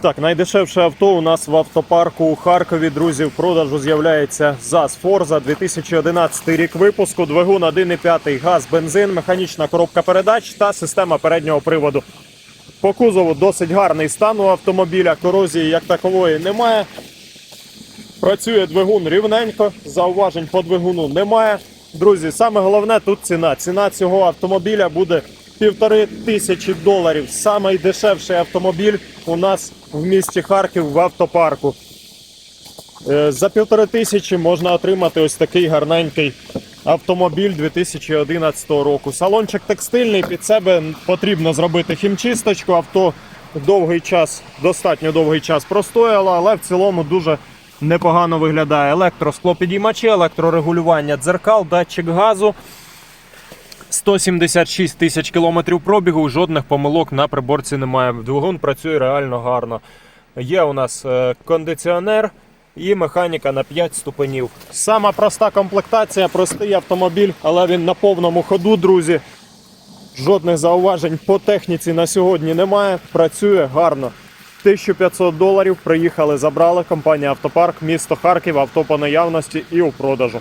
Так, найдешевше авто у нас в автопарку у Харкові. Друзі, в продажу з'являється ЗАЗ Форза 2011 рік випуску, двигун 1,5 газ, бензин, механічна коробка передач та система переднього приводу. По кузову досить гарний стан у автомобіля, корозії як такової немає. Працює двигун рівненько, зауважень по двигуну немає. Друзі, саме головне тут ціна. Ціна цього автомобіля буде півтори тисячі доларів. Самий дешевший автомобіль у нас в місті Харків в автопарку. Е, За півтори тисячі можна отримати ось такий гарненький автомобіль 2011 року. Салончик текстильний, під себе потрібно зробити хімчисточку. Авто довгий час, достатньо довгий час простояло, але в цілому дуже непогано виглядає. Електросклопідіймачі, електрорегулювання дзеркал, датчик газу. 176 тисяч кілометрів пробігу, жодних помилок на приборці немає. Двигун працює реально гарно. Є у нас е, кондиціонер і механіка на 5 ступенів. Сама проста комплектація, простий автомобіль, але він на повному ходу, друзі. Жодних зауважень по техніці на сьогодні немає. Працює гарно. 1500 доларів приїхали, забрали компанія Автопарк, місто Харків, авто по наявності і у продажу.